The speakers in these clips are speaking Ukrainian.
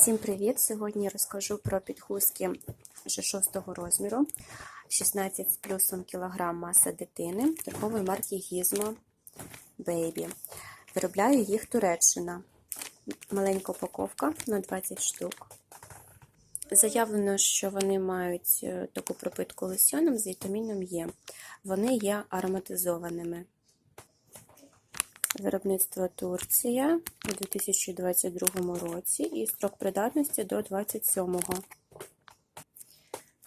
Усім привіт! Сьогодні розкажу про підгузки вже 6 розміру, 16 з плюсом кілограм маса дитини, торгової марки Gizmo Baby. Виробляю їх Туреччина. Маленька упаковка на 20 штук. Заявлено, що вони мають е, таку пропитку лосьоном з вітаміном Е. Вони є ароматизованими. Виробництво Турція у 2022 році і строк придатності до 27-го.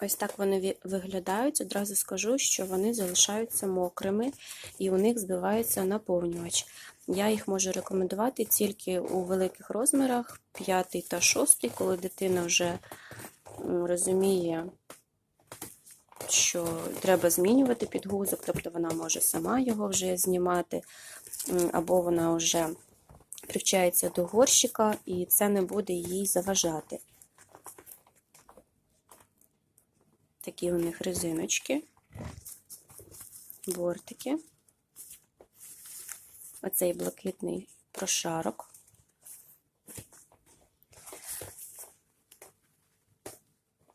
Ось так вони виглядають. Одразу скажу, що вони залишаються мокрими і у них збивається наповнювач. Я їх можу рекомендувати тільки у великих розмірах 5 та 6, коли дитина вже розуміє, що треба змінювати підгузок, тобто вона може сама його вже знімати або вона вже привчається до горщика, і це не буде їй заважати. Такі у них резиночки, бортики, оцей блакитний прошарок.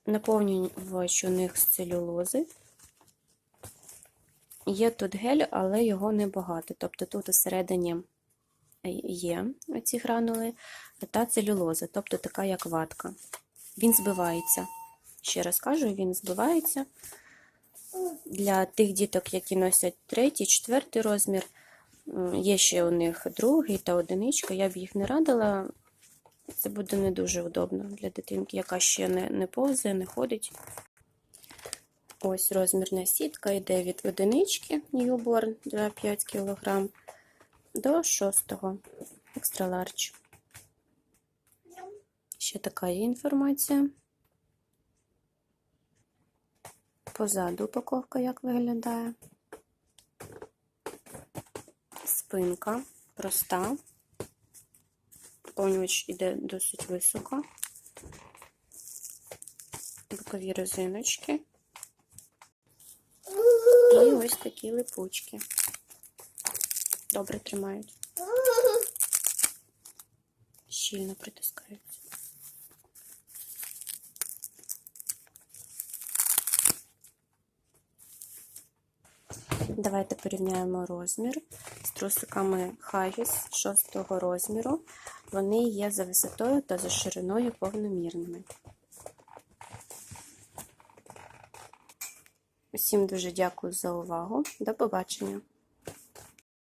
Наповнювач у них з целюлози. Є тут гель, але його небагато. Тобто тут усередині є ці гранули та целюлоза, тобто така як ватка. Він збивається. Ще раз кажу, він збивається. Для тих діток, які носять третій, четвертий розмір, є ще у них другий та одиничка. Я б їх не радила. Це буде не дуже удобно для дитинки, яка ще не, не повзає, не ходить. Ось розмірна сітка йде від одинички Newborn 2,5 кг до 6 Extra Large. Ще така є інформація. Позаду упаковка як виглядає. Спинка проста. Повнювач іде досить високо. Бокові резиночки. І ось такі липучки. Добре тримають. Щільно притискаються. Давайте порівняємо розмір з трусиками Haggis 6 розміру. Вони є за висотою та за шириною повномірними. Усім дуже дякую за увагу. До побачення!